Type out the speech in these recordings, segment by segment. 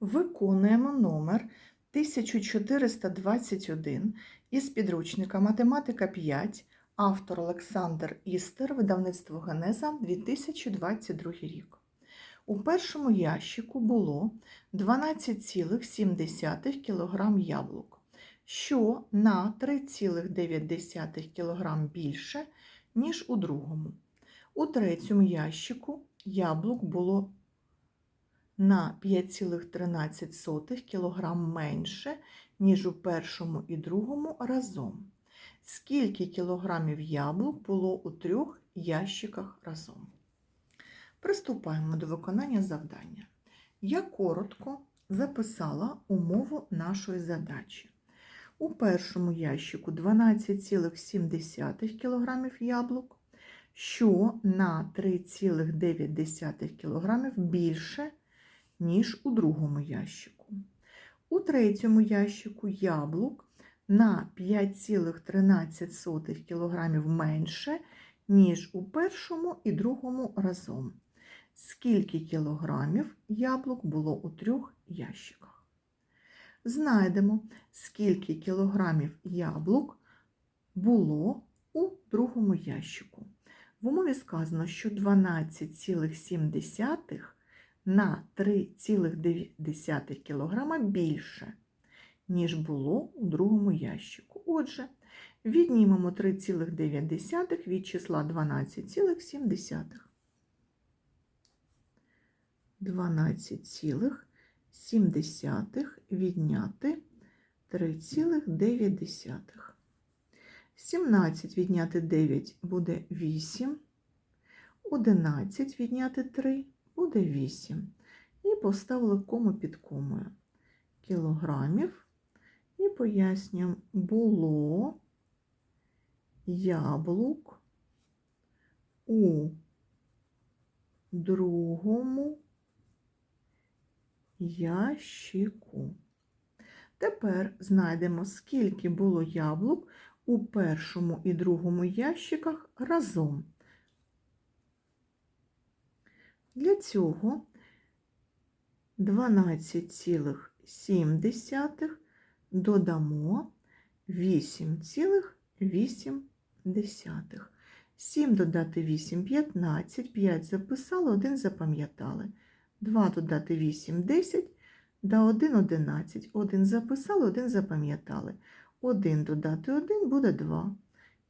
Виконуємо номер 1421 із підручника Математика 5, автор Олександр Істер, видавництво Генеза 2022 рік. У першому ящику було 12,7 кг яблук, що на 3,9 кг більше, ніж у другому. У третьому ящику яблук було на 5,13 кг менше, ніж у першому і другому разом. Скільки кілограмів яблук було у трьох ящиках разом? Приступаємо до виконання завдання. Я коротко записала умову нашої задачі. У першому ящику 12,7 кг яблук, що на 3,9 кг більше, ніж у другому ящику. У третьому ящику яблук на 5,13 кг менше, ніж у першому і другому разом. Скільки кілограмів яблук було у трьох ящиках? Знайдемо, скільки кілограмів яблук було у другому ящику. В умові сказано, що 12,7 на 3,9 кг більше, ніж було у другому ящику. Отже, віднімемо 3,9 від числа 12,7. 12,7 відняти 3,9. 17 відняти 9 буде 8, 11 відняти 3 буде 8. І поставили кому під комою кілограмів. І пояснюємо, було яблук у другому ящику. Тепер знайдемо, скільки було яблук у першому і другому ящиках разом. Для цього 12,7 додамо 8,8. 7 додати 8 15, 5 записали, 1 запам'ятали. 2 додати 8 10, да 1 11. 1 записали, 1 запам'ятали. 1 додати 1 буде 2.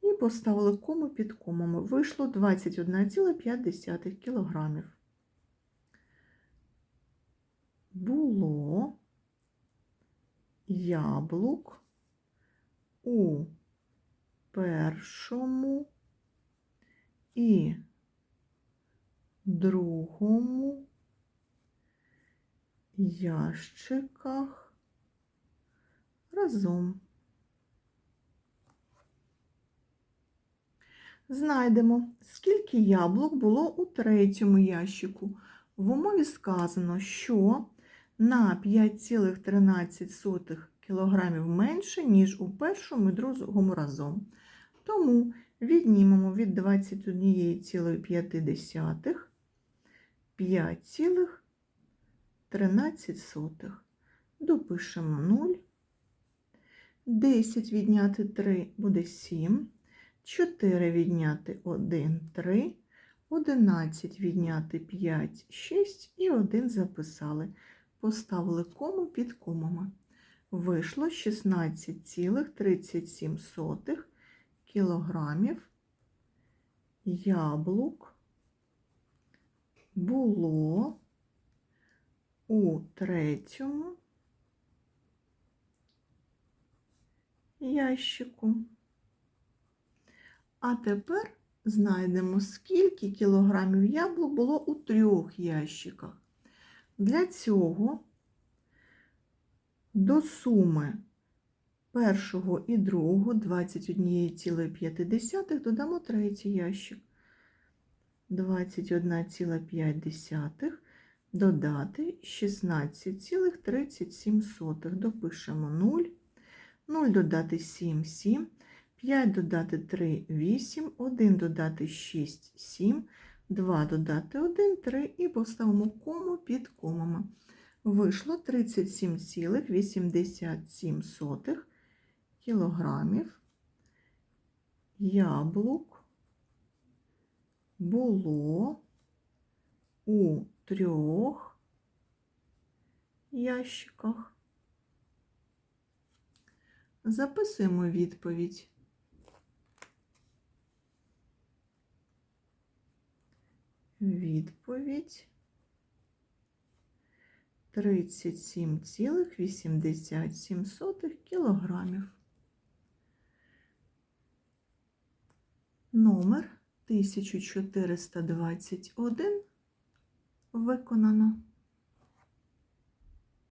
І поставили кому під комами. Вийшло 21,5 кг. Було яблук у першому і другому ящиках разом. Знайдемо, скільки яблук було у третьому ящику. В умові сказано, що на 5,13 кг менше, ніж у першому і другому разом. Тому віднімемо від 21,5 5,13. Допишемо 0. 10 відняти 3 буде 7. 4 відняти 1 3. 11 відняти 5 6 і 1 записали. Поставили кому під комами. Вийшло 16,37 кілограмів яблук було у третьому ящику. А тепер знайдемо, скільки кілограмів яблук було у трьох ящиках. Для цього до суми першого і другого 21,5 додамо третій ящик. 21,5 додати 16,37. Допишемо 0. 0 додати 7, 7. 5 додати 3, 8, 1 додати 6, 7, 2 додати 1, 3 і поставимо кому під комами. Вийшло 37,87 кілограмів яблук було у трьох ящиках. Записуємо відповідь. Відповідь 37,87 кілограмів. Номер 1421 виконано.